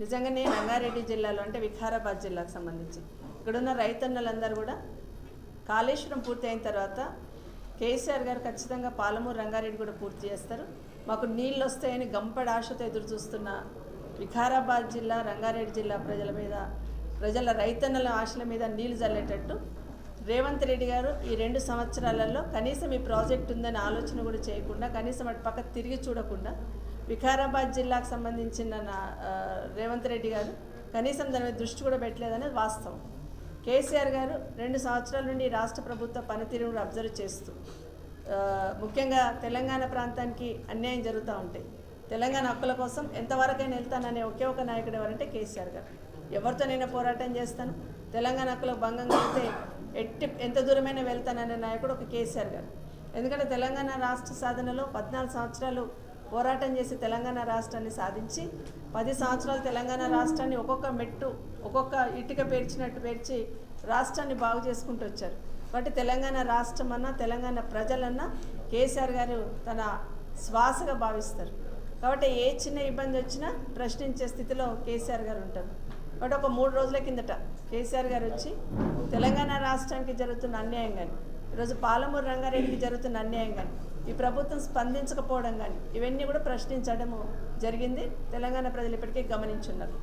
నిజంగానే రంగారెడ్డి జిల్లాలో అంటే వికారాబాద్ జిల్లాకు సంబంధించి. ఇక్కడున్న రైతన్నలందరూ కూడా కాళేశ్వరం పూర్తి అయిన తర్వాత కేసీఆర్ గారు ఖచ్చితంగా పాలమూరు రంగారెడ్డి కూడా పూర్తి చేస్తారు. మాకు నీళ్ళు వస్తాయని గంపడి ఆశతో ఎదురు చూస్తున్న వికారాబాద్ జిల్లా రంగారెడ్డి జిల్లా ప్రజల మీద ప్రజల రైతన్నల ఆశల మీద నీళ్ళు చల్లేటట్టు రేవంత్ రెడ్డి గారు ఈ రెండు సంవత్సరాలలో కనీసం ఈ ప్రాజెక్ట్ ఉందని ఆలోచన కూడా చేయకుండా కనీసం అటు పక్క తిరిగి చూడకుండా వికారాబాద్ జిల్లాకు సంబంధించిన నా రేవంత్ రెడ్డి గారు కనీసం దాని మీద దృష్టి కూడా పెట్టలేదనేది వాస్తవం. కేసీఆర్ గారు రెండు సంవత్సరాల నుండి రాష్ట్ర ప్రభుత్వ పనితీరును అబ్జర్వ్ చేస్తూ ముఖ్యంగా తెలంగాణ ప్రాంతానికి అన్యాయం జరుగుతూ ఉంటాయి తెలంగాణ హక్కుల కోసం ఎంతవరకైనా వెళ్తాననే ఒకే ఒక నాయకుడు ఎవరంటే కేసీఆర్ గారు. ఎవరితో నేను పోరాటం చేస్తాను. తెలంగాణ హక్కులకు భంగం కలిగితే ఎట్టి ఎంత దూరమైనా వెళ్తాననే నాయకుడు ఒక కేసీఆర్ గారు. ఎందుకంటే తెలంగాణ రాష్ట్ర సాధనలో పద్నాలుగు సంవత్సరాలు పోరాటం చేసి తెలంగాణ రాష్ట్రాన్ని సాధించి పది సంవత్సరాలు తెలంగాణ రాష్ట్రాన్ని ఒక్కొక్క మెట్టు ఒక్కొక్క ఇటుక పేర్చినట్టు పేర్చి రాష్ట్రాన్ని బాగు చేసుకుంటూ వచ్చారు. కాబట్టి తెలంగాణ రాష్ట్రం అన్నా తెలంగాణ ప్రజలన్నా కేసీఆర్ గారు తన శ్వాసగా భావిస్తారు. కాబట్టి ఏ చిన్న ఇబ్బంది వచ్చినా ప్రశ్నించే స్థితిలో కేసీఆర్ గారు ఉంటారు. బట్ ఒక మూడు రోజుల కిందట కేసీఆర్ గారు వచ్చి తెలంగాణ రాష్ట్రానికి జరుగుతున్న అన్యాయం కానీ ఈరోజు పాలమూరు రంగారెడ్డికి జరుగుతున్న అన్యాయం కానీ ఈ ప్రభుత్వం స్పందించకపోవడం కానీ ఇవన్నీ కూడా ప్రశ్నించడము జరిగింది. తెలంగాణ ప్రజలు ఇప్పటికే గమనించున్నారు.